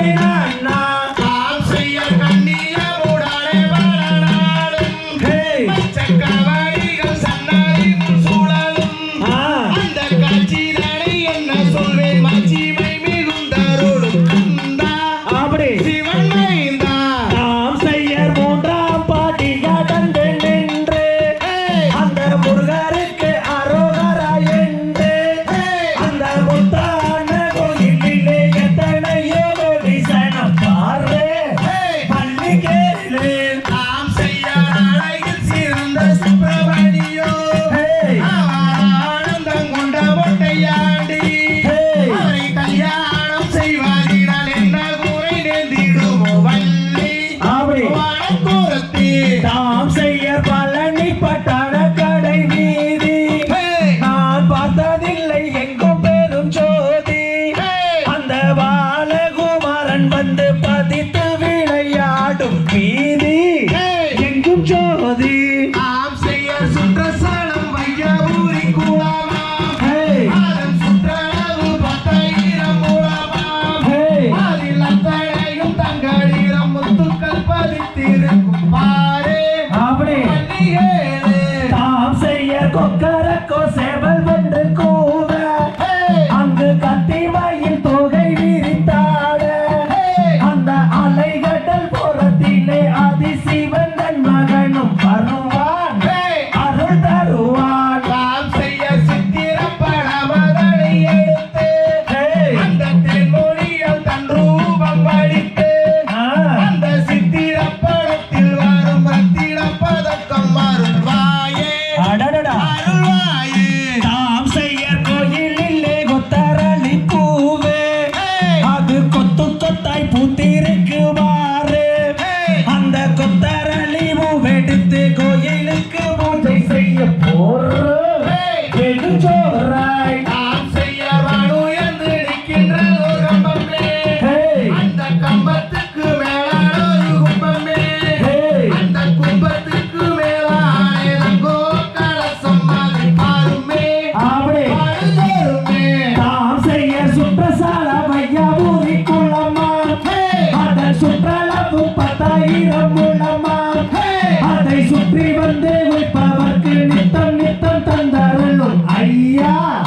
Amen. செய்ய போறோம் என்று சொல்றாய் நான் செய்ய வேணும் என்று நிற்கின்ற ஒரு கம்பமே. அந்த கம்பத்துக்கு மேலான ஒரு கும்பமே. அதை சுற்றி வந்து Yeah.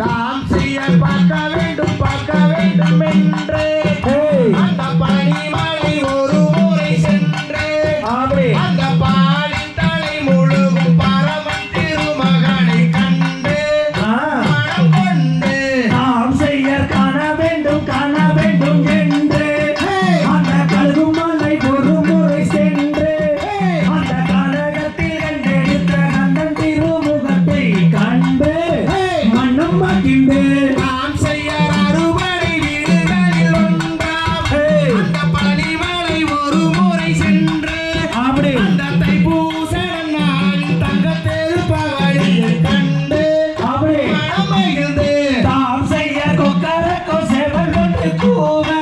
Bye. கைகள் கொண்டு கூவ